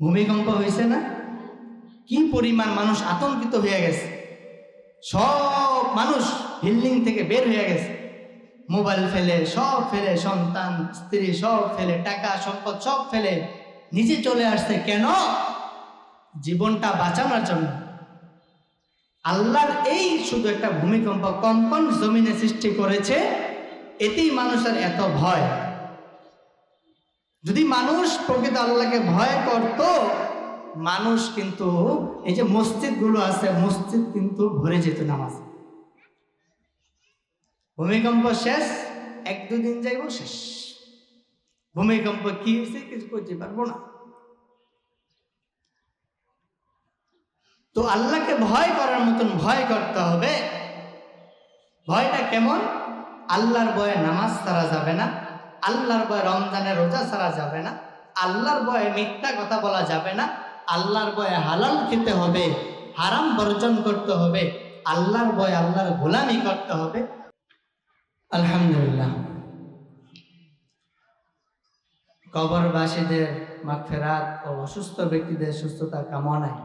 ভূমিকম্প হয়েছে না? কি পরিমাণ মানুষ আতঙ্কিত হয়ে গেছে? সব মানুষ বিল্ডিং থেকে বের হয়ে গেছে। মোবাইল ফেলে, সব ফেলে, সন্তান, স্ত্রী, সব ফেলে, টাকা, সম্পদ সব ফেলে। নিজে চলে আসছে কেন? জীবনটা বাঁচানোর জন্য। আল্লাহর এই শুধু একটা ভূমিকম্প কম্পন জমিনে সৃষ্টি করেছে, এতেই মানুষের এত ভয়। যদি মানুষ প্রকৃত আল্লাহকে ভয় করত, মানুষ কিন্তু এই যে মসজিদগুলো আছে, মসজিদ কিন্তু ভরে যেত নামাজ। ভূমিকম্প শেষ, এক দুদিন যাইব, শেষ। ভূমিকম্প কি হয়েছে কিছু করতে পারব না। তো আল্লাহকে ভয় করার মতন ভয় করতে হবে। ভয়টা কেমন? আল্লাহর বয়ে নামাজ ছাড়া যাবে না। আল্লাহর বয়ে রমজানের রোজা ছাড়া যাবে না। আল্লাহর বয়ে মিথ্যা কথা বলা যাবে না। আল্লাহর বয়ে হালাল খেতে হবে, হারাম বর্জন করতে হবে। আল্লাহর বয়ে আল্লাহর গোলামি করতে হবে। আলহামদুলিল্লাহ। কবরবাসীদের মাগফেরাত ও অসুস্থ ব্যক্তিদের সুস্থতা কামনায়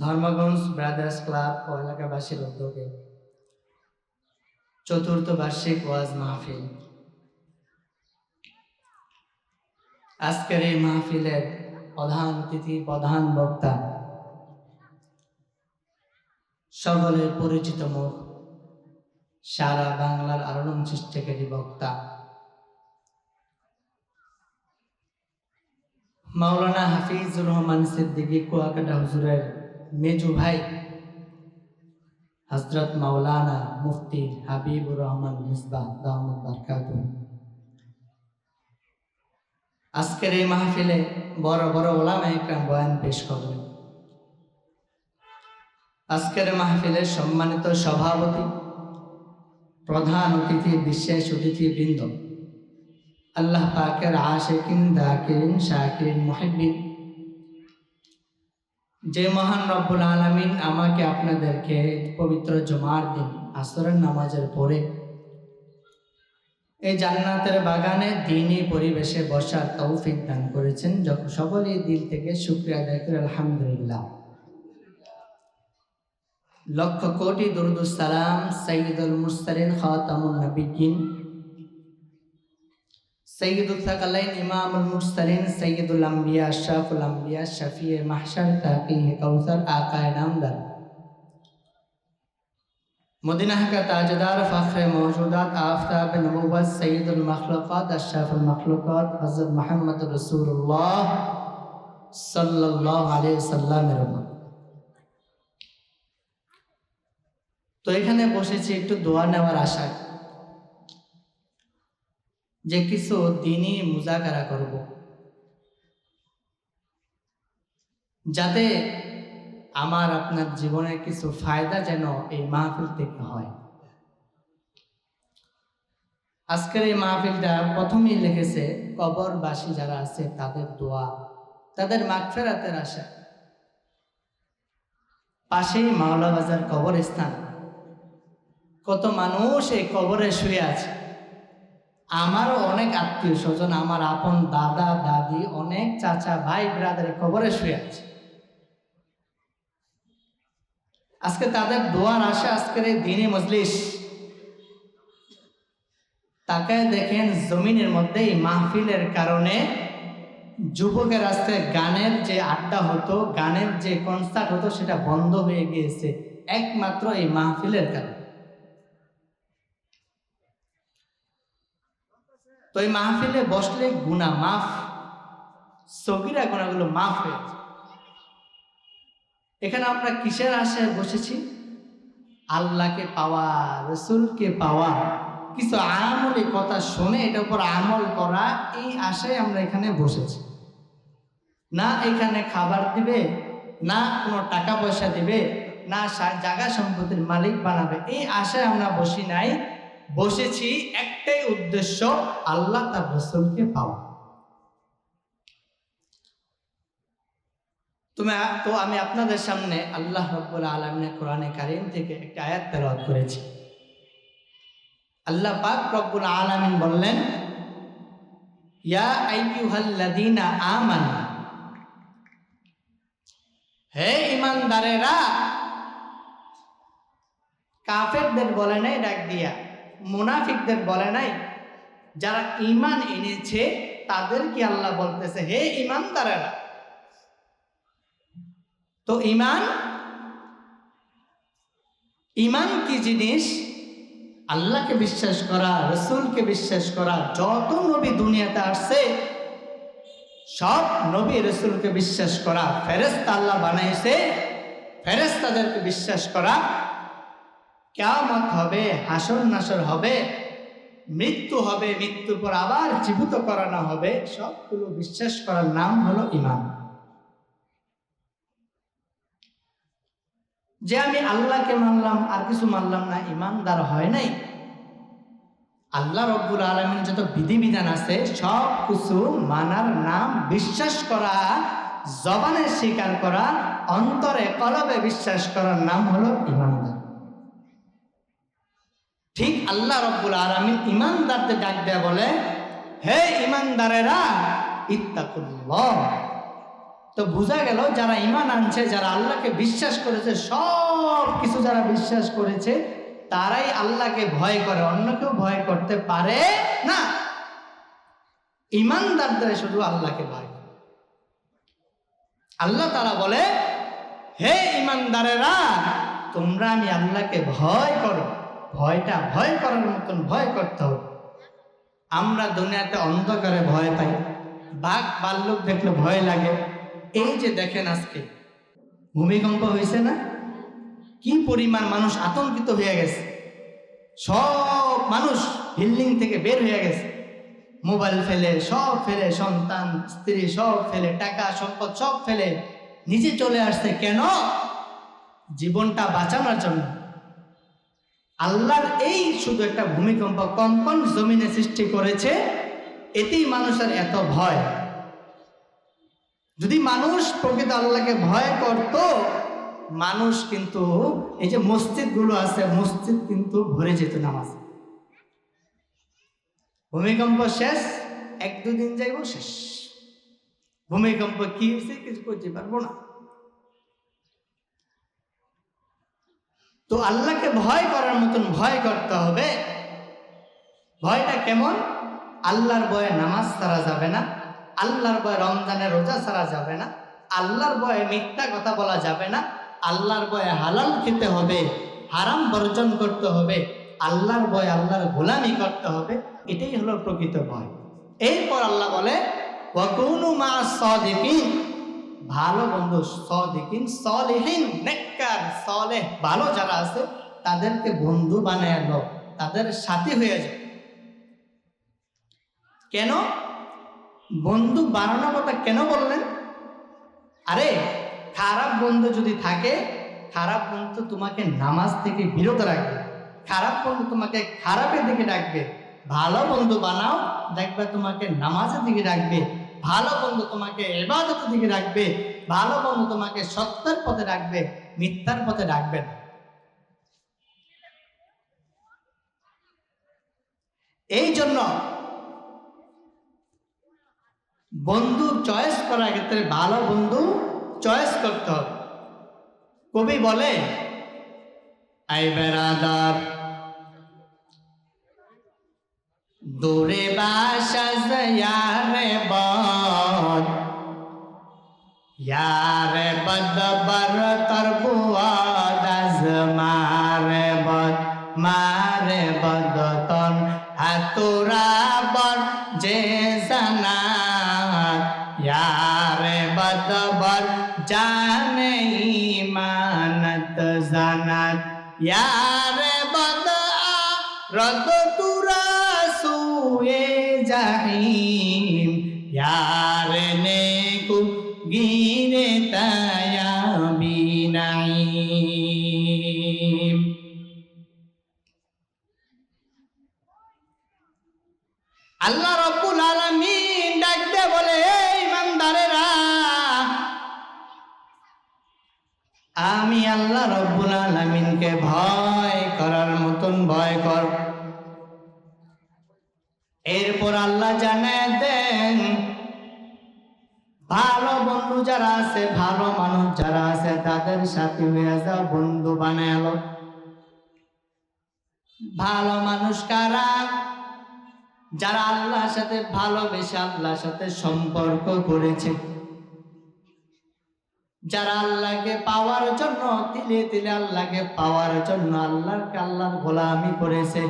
ধর্মগঞ্জ ব্রাদার্স ক্লাব ও এলাকাবাসীর উদ্যোগে চতুর্থ বার্ষিক ওয়াজ মাহফিল। আজকের এই মাহফিলের প্রধান অতিথি, প্রধান বক্তা সকলের পরিচিত মুখ, সারা বাংলার আলোড়ন সৃষ্টিকারী বক্তা মাওলানা হাফিজুর রহমান সিদ্দিকী, কুয়াকাটা হুজুরের মেজু ভাই। হজরত মাওলানা মুফতি হাবিবুর রহমান মিসবাহ দাহমদ বারকাতুহ। আজকের এই মাহফিলে বড় বড় ওলামা একরাম বয়ান পেশ করবেন আজকের মাহফিলের সম্মানিত সভাপতি, প্রধান অতিথি, বিশেষ অতিথি বৃন্দ আল্লাহ পাকের আশেকিন, দাকিরিন, শাকিরিন মুহিবিন যে মহান রব্বুল আলমিন আমাকে আপনাদেরকে পবিত্র জমার দিন, আসরের নামাজের পরে এই জান্নাতের বাগানে দিনই পরিবেশে বসার তৌফিক দান করেছেন। যখন সকলেই দিল থেকে শুক্রিয়া আদায় করে আলহামদুলিল্লাহ। লক্ষ কোটি দুরুদুসালাম সঈদুল মুস্তারিন খাতামুন নবীন سید الثقلین امام المرسلین سید الانبیاء شاف الانبیاء، شفیع محشر تحقیق کوثر، آقا نامدار. مدینہ کا تاجدار فخر موجودات، آفتاب نبوت، سید المخلوقات، اشرف المخلوقات، حضرت محمد رسول اللہ صلی اللہ علیہ وسلم تو ایک এখানে বসেছি একটু দোয়া নেওয়ার আশায় যে কিছু দিনই মুজাকারা করব। যাতে আমার আপনার জীবনে কিছু ফায়দা যেন এই মাহফিল থেকে হয়। আজকের এই মাহফিলটা প্রথমেই লিখেছে কবরবাসী যারা আছে, তাদের দোয়া, তাদের মাগফেরাতের আশা। পাশেই মাওলা বাজার কবরস্থান। কত মানুষ এই কবরে শুয়ে আছে। আমারও অনেক আত্মীয় স্বজন, আমার আপন দাদা, দাদি, অনেক চাচা, ভাই, ব্রাদার কবরে শুয়ে আছে। আজকে তাদের দোয়ার আসে আজকের এই দিনে মজলিস। তাকে দেখেন জমিনের মধ্যে এই মাহফিলের কারণে যুবকের আজকে গানের যে আড্ডা হতো, গানের যে কনসার্ট হতো, সেটা বন্ধ হয়ে গিয়েছে। একমাত্র এই মাহফিলের কারণে। তো এই মাহফিলে বসলে গুণা মাফ, সগিরা গুণাগুলো মাফ হয়েছে এখানে আমরা কিসের আশায় বসেছি? আল্লাহকে পাওয়া, রসুলকে পাওয়া। কিছু আমলি কথা শুনে এটার উপর আমল করা, এই আশায় আমরা এখানে বসেছি। না এখানে খাবার দিবে, না কোনো টাকা পয়সা দিবে, না জায়গা সম্পত্তির মালিক বানাবে, এই আশায় আমরা বসি নাই। বসেছি, একটাই উদ্দেশ্য, আল্লাহ তার রসুলকে পাওয়া। তুমি তো আমি আপনাদের সামনে আল্লাহ রব্বুল আলমিনের কোরআনে কারিম থেকে একটা আয়াত তেলাওয়াত করেছি। আল্লাহ পাক রব্বুল আলমিন বললেন, ইয়া আইয়ুহাল্লাযীনা আমানু, হে ইমানদারেরা কাফেরদের বলে নাই, ডাক দিয়া। মুনাফিকদের বলে নাই, যারা ইমান এনেছে তাদেরকে আল্লাহ বলতেছে, হে ইমান তারা তো ইমান ইমান কি জিনিস? আল্লাহকে বিশ্বাস করা, রসুলকে বিশ্বাস করা, যত নবী দুনিয়াতে আসছে, সব নবী রসুলকে বিশ্বাস করা ফেরেস্তা আল্লাহ বানাইছে ফেরেস্তাদেরকে বিশ্বাস করা কেমত হবে, হাসর নাসর হবে, মৃত্যু হবে, মৃত্যুর পর আবার জীবিত করানো হবে, সবগুলো বিশ্বাস করার নাম হলো ইমান যে আমি আল্লাহকে মানলাম, আর কিছু মানলাম না ইমানদার হয় নাই। আল্লাহ রব্বুল আলমিন যত বিধিবিধান আছে সব কিছু মানার নাম বিশ্বাস করা, জবানে স্বীকার করা, অন্তরে কলবে বিশ্বাস করার নাম হলো ইমানদার ঠিক আল্লাহ রব্বুল আলমিন ইমানদারদের ডাক দেয়া বলে, হে ইমানদারেরা ইত্তাকুল্লাহ। তো বোঝা গেল যারা ইমান আনছে, যারা আল্লাহকে বিশ্বাস করেছে, সব কিছু যারা বিশ্বাস করেছে, তারাই আল্লাহকে ভয় করে, অন্য কেউ ভয় করতে পারে না। ইমানদারদের শুধু আল্লাহকে ভয় করে। আল্লাহ তারা বলে, হে ইমানদারেরা তোমরা আমি আল্লাহকে ভয় করো। ভয়টা ভয় করার মতন ভয় করতে হবে। আমরা দুনিয়াতে অন্ধকারে ভয় পাই। বাঘ বাল্যক দেখলে ভয় লাগে। এই যে দেখেন আজকে, ভূমিকম্প হয়েছে না? কি পরিমাণ মানুষ আতঙ্কিত হয়ে গেছে। সব মানুষ বিল্ডিং থেকে বের হয়ে গেছে। মোবাইল ফেলে, সব ফেলে, সন্তান, স্ত্রী, সব ফেলে, টাকা, সম্পদ সব ফেলে। নিজে চলে আসছে কেন? জীবনটা বাঁচানোর জন্য। আল্লাহর এই শুধু একটা ভূমিকম্প কম্পন জমিনে সৃষ্টি করেছে, এতেই মানুষের এত ভয়। যদি মানুষ প্রকৃত আল্লাহকে ভয় করত, মানুষ কিন্তু এই যে মসজিদগুলো আছে, মসজিদ কিন্তু ভরে যেত নামাজ। ভূমিকম্প শেষ, এক দুদিন যাইব শেষ। ভূমিকম্প কি হয়েছে কিছু করতে পারব না। তো আল্লাহকে ভয় করার মতন ভয় করতে হবে। ভয়টা কেমন? আল্লাহর বয়ে নামাজ ছাড়া যাবে না, আল্লাহর বয়ে রমজানের রোজা ছাড়া যাবে না, আল্লাহর বয়ে মিথ্যা কথা বলা যাবে না, আল্লাহর বয়ে হালাল খেতে হবে, হারাম বর্জন করতে হবে, আল্লাহর বয়ে আল্লাহর গোলামি করতে হবে, এটাই হলো প্রকৃত ভয়। এরপর আল্লাহ বলে মা ভালো বন্ধু সদিকিন সলেহীন, নেককার, সলেহ, ভালো যারা আছে, তাদেরকে বন্ধু বানায় লো তাদের সাথী হয়ে যায় কেন? বন্ধু বানানোর কথা কেন বললেন? আরে, খারাপ বন্ধু যদি থাকে, খারাপ বন্ধু তোমাকে নামাজ থেকে বিরত রাখবে, খারাপ বন্ধু তোমাকে খারাপের দিকে ডাকবে, ভালো বন্ধু বানাও, দেখবে তোমাকে নামাজের দিকে ডাকবে। ভালো বন্ধু তোমাকে এবাদতের দিকে রাখবে, ভালো বন্ধু তোমাকে সত্যের পথে রাখবে, মিথ্যার পথে রাখবে না। এই জন্য বন্ধু চয়েস করার ক্ষেত্রে ভালো বন্ধু চয়েস করতে হবে। কবি বলে, আই বেড়াদার দূরে বাসা রে বন ইয়ার তর বুয়াজ মারে বদ, মারে বদতন হাতুরা বর যে জানা ইয়ারে বদবর জানে মানত জানাত। ইয়ারে বদ তু জাহিম, ইয়ার নেকু গিরে তায়াবি নাইম আল্লাহ রব্বুল আলামিন ডাকতে বলে ইমানদারেরা, আমি আল্লাহ রব্বুল আলামিনকে ভয় করার মতন ভয় কর এরপর আল্লাহ জানে দেন, ভালো বন্ধু যারা আছে, ভালো মানুষ যারা আছে, তাদের সাথে হয়ে যাও বন্ধু বানালো ভালো মানুষ কারা? যারা আল্লাহর সাথে ভালোবেসে আল্লাহর সাথে সম্পর্ক করেছে। যারা আল্লাহকে পাওয়ার জন্য, তিলে তিলে আল্লাহকে পাওয়ার জন্য আল্লাহকে আল্লাহর গোলামি করেছে।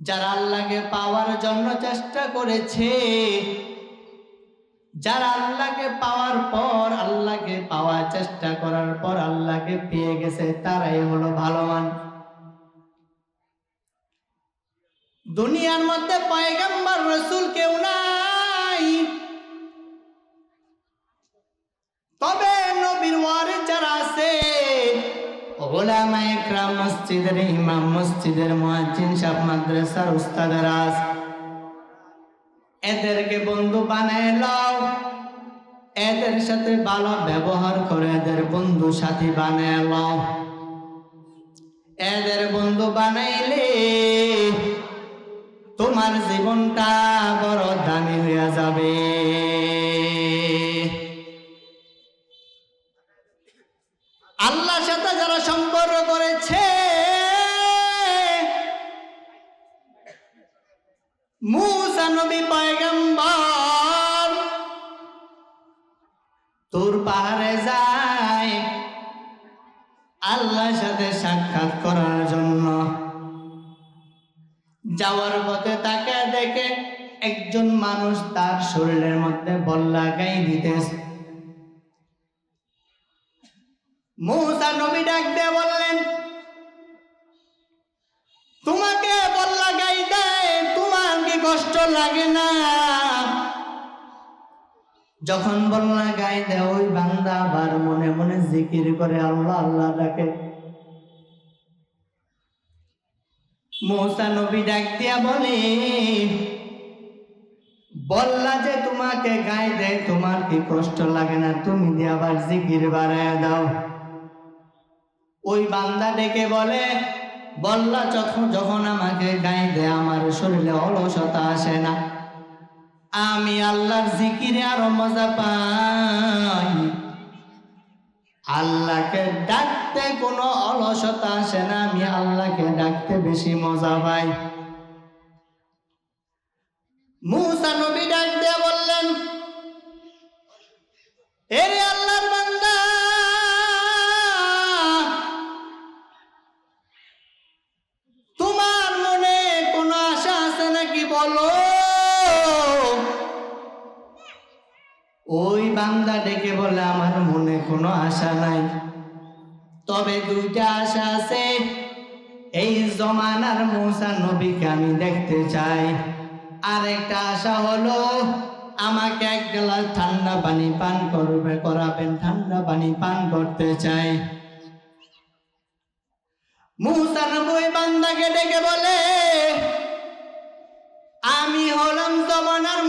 যারা আল্লাহকে পাওয়ার জন্য চেষ্টা করেছে, যারা আল্লাহকে পাওয়ার পর, আল্লাহকে পাওয়ার চেষ্টা করার পর আল্লাহকে পেয়ে গেছে, তারাই হলো ভালো মানুষ দুনিয়ার মধ্যে পয়গম্বর রসুল কেউ নাই। তবে ওলামা মসজিদের ইমাম, মসজিদের মুয়াজ্জিন সাহেব, মাদ্রাসার এদেরকে বন্ধু বানায় এদের সাথে ভালো ব্যবহার করে এদের বন্ধু সাথী বানায় লও। এদের বন্ধু বানাইলে তোমার জীবনটা বড় দামি হইয়া যাবে। আল্লাহ সাথে সম্পর্ক করেছে। তোর পাহাড়ে যায় আল্লাহর সাথে সাক্ষাৎ করার জন্য। যাওয়ার পথে তাকে দেখে একজন মানুষ তার শরীরের মধ্যে বল লাগাই দিতেছে। মৌসা নবী ডাক দিয়ে বললেন, তোমাকে বল লাগাই দেয় তোমার কি কষ্ট লাগে না? যখন বল গাই দেয় ওই বান্দা আবার মনে মনে জিকির করে, আল্লাহ আল্লাহ ডাকে। মৌসা নবী ডাক দিয়া বলে, বললা যে তোমাকে গায়ে দেয় তোমার কি কষ্ট লাগে না? তুমি দিয়ে আবার জিকির বাড়ায় দাও। ওই বান্দা ডেকে বলে, বললা, যখন যখন আমাকে গায়ে দেয় আমার শরীরে অলসতা আসে না। আমি আল্লাহর জিকিরে আরও মজা পাই। আল্লাহকে ডাকতে কোনো অলসতা আসে না, আমি আল্লাহকে ডাকতে বেশি মজা পাই। মুসা নবী ডাক দিয়ে বললেন, এরে জমানার নবীকে আমি দেখতে চাই। আরেকটা আশা হলো, আমাকে এক গ্লাস ঠান্ডা পানি পান করবে, করাবেন, ঠান্ডা পানি পান করতে চাই। মৌসা নবী বান্দাকে ডেকে বলে, আমি হলাম জমানার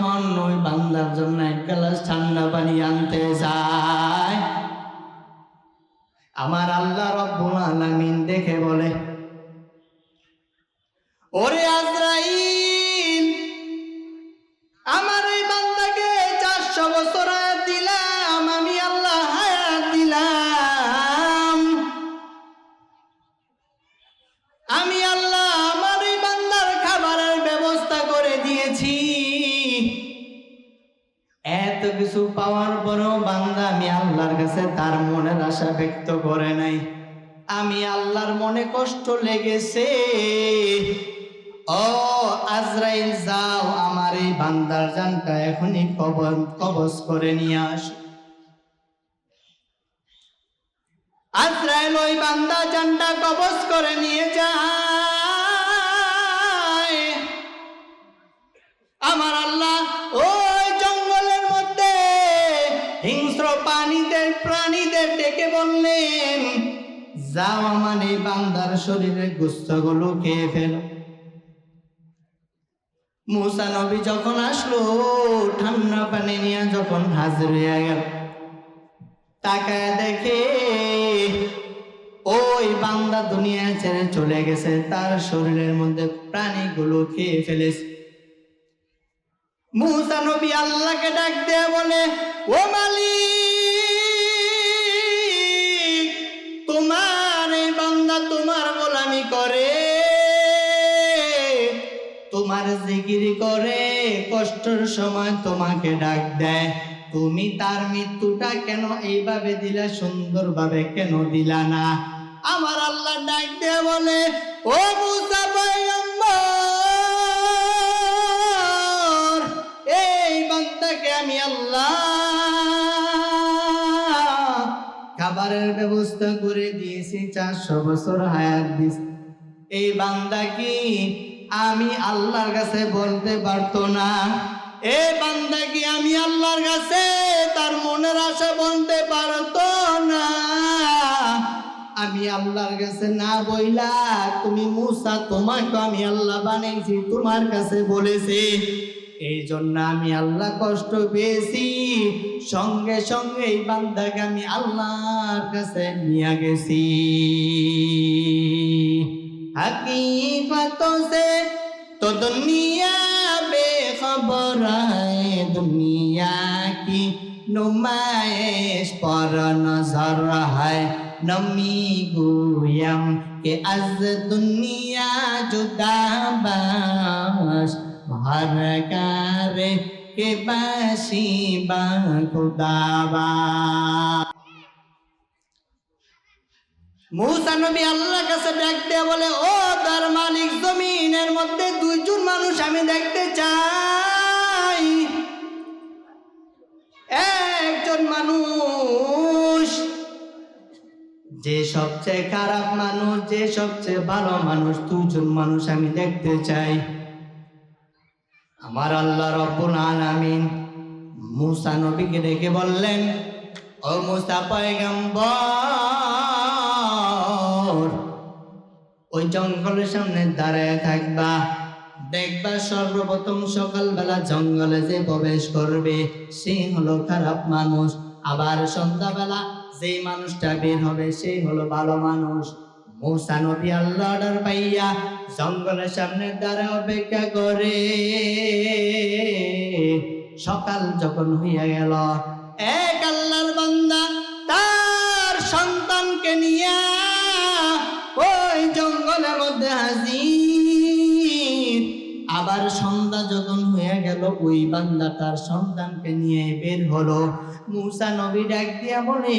যখন ওই বান্দার জন্য এক গ্লাস ঠান্ডা পানি আনতে যায় কিছু পাওয়ার পরেও বান্দা আমি আল্লাহর কাছে তার মনের আশা ব্যক্ত করে নাই। আমি আল্লাহর মনে কষ্ট লেগেছে। ও আজরাইল, যাও আমার এই বান্দার জানটা এখনই কবজ করে নিয়ে আস। আজরাইল ওই বান্দা জানটা কবজ করে নিয়ে যায়। আমার আল্লাহ ওই বললেন যাও আমার এই বান্দার শরীরে গুস্তগুলো খেয়ে ফেলো। মুসা নবী যখন আসলো, ঠান্ডা পানি নিয়ে যখন হাজির হয়ে গেল, তাকায় দেখে ওই বান্দা দুনিয়া ছেড়ে চলে গেছে। তার শরীরের মধ্যে প্রাণীগুলো খেয়ে ফেলেছে। মুসা নবী আল্লাহকে ডাক দিয়ে বলে, ও মালিক তোমার গোলামি করে, তোমার জিকিরি করে, কষ্টের সময় তোমাকে ডাক দেয়। তুমি তার মৃত্যুটা কেন এইভাবে দিলা, সুন্দরভাবে কেন দিলা না? আমার আল্লাহ ডাক দিয়ে বলে, ও এই বান্দাকে আমি আল্লাহ খাবারের ব্যবস্থা করে দিয়েছি, চারশো বছর হায়াত দিস এই বান্দা কি আমি আল্লাহর কাছে বলতে পারতো না? এ বান্দা কি আমি আল্লাহর কাছে তার মনের আশা বলতে পারতো না? আমি আল্লাহর কাছে না বইলা তুমি মুসা, তোমাকে আমি আল্লাহ বানাইছি তোমার কাছে বলেছি। এই জন্য আমি আল্লাহ কষ্ট পেয়েছি। সঙ্গে সঙ্গে এই বান্দাকে আমি আল্লাহর কাছে নিয়ে গেছি। হাকিকত সে তো দুনিয়া বেখবর দুনিয়া কি নুমায়েশ পর নজর হয়। নমি গুয়াম কে আজ দুনিয়া জুদাবাস আর কারে কে বাসিবা খুদাবা মূসা নবী আল্লাহর কাছে দেখতে বলে, ও তার মালিক, জমিনের মধ্যে দুইজন মানুষ আমি দেখতে চাই। একজন মানুষ, যে সবচেয়ে খারাপ মানুষ, যে সবচেয়ে ভালো মানুষ দুজন মানুষ আমি দেখতে চাই। আমার আল্লাহ রব্বুল আলামিন মুসা নবীকে ডেকে বললেন, ও মুসা পয়গম্বর, ওই জঙ্গলের সামনে দাঁড়ায় থাকবা। দেখবা সর্বপ্রথম সকালবেলা জঙ্গলে যে প্রবেশ করবে, সে হলো খারাপ মানুষ। আবার সন্ধ্যাবেলা যে মানুষটা বের হবে সেই হলো ভালো মানুষ। মুসা নবী আল্লাহ অর্ডার পাইয়া জঙ্গলের সামনে দাঁড়ায় অপেক্ষা করে। সকাল যখন হইয়া গেল, এক আল্লাহর বান্দা তার সন্তানকে নিয়ে ওই জঙ্গলের মধ্যে হাজির। আবার সন্ধ্যা যখন গেল, ওই বান্দা তার সন্তানকে নিয়ে বের হলো। মুসা নবী ডাক দিয়া বলে,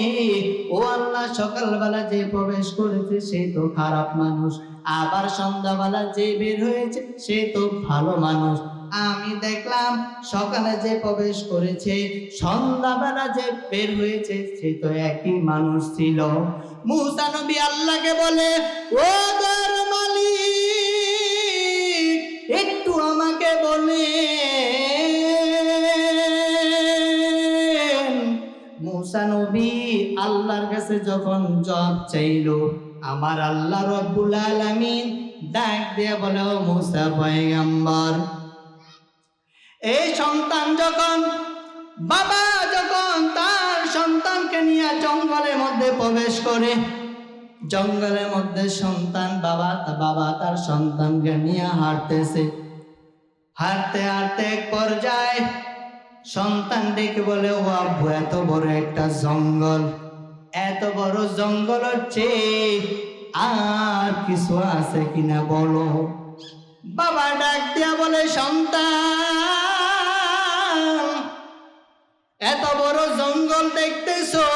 ও আল্লাহ, সকালবেলা যে প্রবেশ করেছে সে তো খারাপ মানুষ। আবার সন্ধ্যাবেলা যে বের হয়েছে সে তো ভালো মানুষ। আমি দেখলাম সকালে যে প্রবেশ করেছে, সন্ধ্যাবেলা যে বের হয়েছে সে তো একই মানুষ ছিল। মুসা নবী আল্লাহকে বলে, ও কাছে যখন জব চাইলো, আমার আল্লাহ রব্বুল আলামিন ডাক দিয়ে বলে, ও মুসা পয়গম্বর, এই সন্তান যখন, বাবা যখন তার সন্তানকে নিয়ে জঙ্গলের মধ্যে প্রবেশ করে, জঙ্গলের মধ্যে সন্তান বাবা বাবা তার সন্তানকে নিয়ে হাঁটতেছে। হাঁটতে হাঁটতে এক পর্যায়ে সন্তান ডেকে বলে, ও আব্বু, এত বড় একটা জঙ্গল। এত বড় জঙ্গল হচ্ছে আর কিছু আছে কিনা বলো? বাবা ডাক দিয়া বলে, সন্তান, এত বড় জঙ্গল দেখতেছো।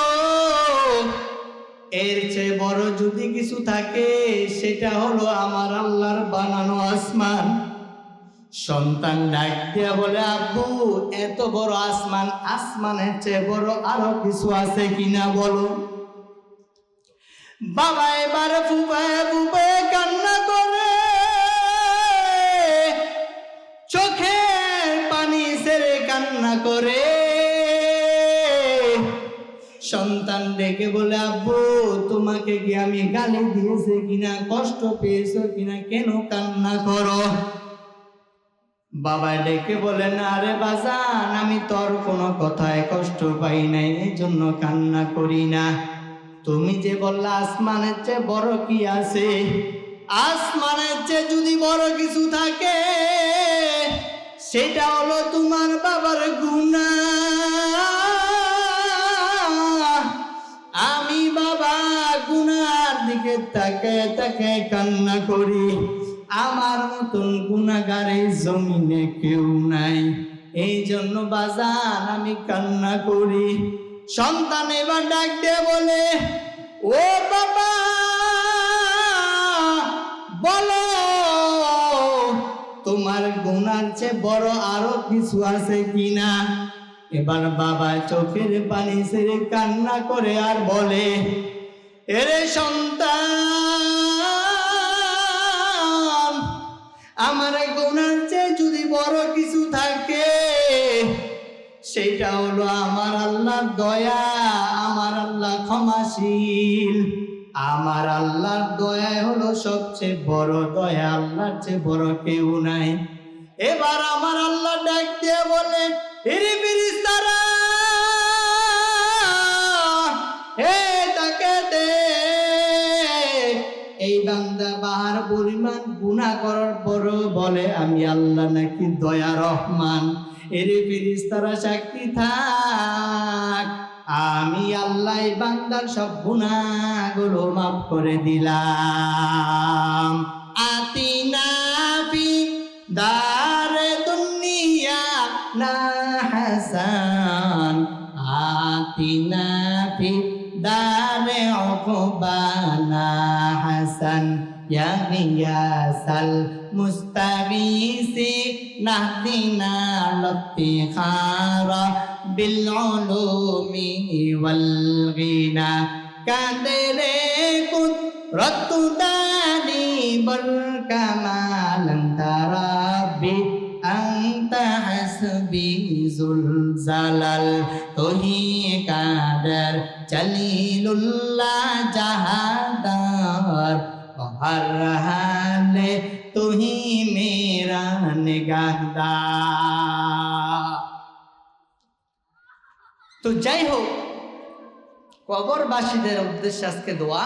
এর চেয়ে বড় যদি কিছু থাকে, সেটা হলো আমার আল্লাহর বানানো আসমান। সন্তান ডাক দিয়া বলে, আব্বু, এত বড় আসমান, আসমানের চেয়ে বড় আরও কিছু আছে কিনা বলো? বাবা এবার ফুপায় ফুপায় কান্না করে চোখে পানি সেরে কান্না করে। সন্তান ডেকে বলে, আব্বু, তোমাকে কি আমি গালি দিয়েছে কিনা, কষ্ট পেয়েছ কিনা, কেন কান্না করো? বাবা ডেকে বলেন, আরে বাজান, আমি তোর কোনো কথায় কষ্ট পাই নাই, এই জন্য কান্না করি না। তুমি যে বললা আসমানের চেয়ে বড় কি আছে? আসমানের চেয়ে যদি বড় কিছু থাকে, সেটা হলো তোমার বাবার গুণা। আমি বাবা গুনার দিকে তাকে তাকে কান্না করি। আমার মতন গুণাগারে জমিনে কেউ নাই। এই জন্য বাজান আমি কান্না করি। সন্তান এবার ডাক বলে, ও বাবা, বলো, তোমার গুনার চেয়ে বড় আরও কিছু আছে কিনা? এবার বাবা চোখের পানি ছেড়ে কান্না করে আর বলে, এরে সন্তান আমার গুনার চেয়ে যদি বড় কিছু থাকে সেটা হলো আমার আল্লাহর দয়া, আমার আল্লাহ ক্ষমাশীল। আমার আল্লাহর দয়া হলো সবচেয়ে বড় দয়া, আল্লাহর চেয়ে বড় কেউ নাই। এবার আমার আল্লাহ ডাক দিয়ে বলে, হিরি ফিরিস্তারা হে বান্দা বাহার পরিমাণ গুণা করার পরও বলে, আমি আল্লাহ নাকি দয়া রহমান। এরে ফিরিস্তারা সাক্ষী থাক। আমি আল্লাহ বান্দার সব গুণাগুলো মাফ করে দিলাম। আতিনা ফি দারে দুনিয়া না হাসান। আতিনা ফি দারে উকবানা হাসান ইয়া গিয়াসাল মুস্তাগীসি নাহদিনা লফতিখারা বিল উলুমি ওয়াল গিনা কাদরে কুদরত দানি বল কামালান তারাবি أنت حسبي ذو الزلل তোহি কাদের জলিলুল্লাহ হর হালে তুহি মেরা নিগাহদার তো যাই হোক কবরবাসীদের উদ্দেশ্যে আজকে দোয়া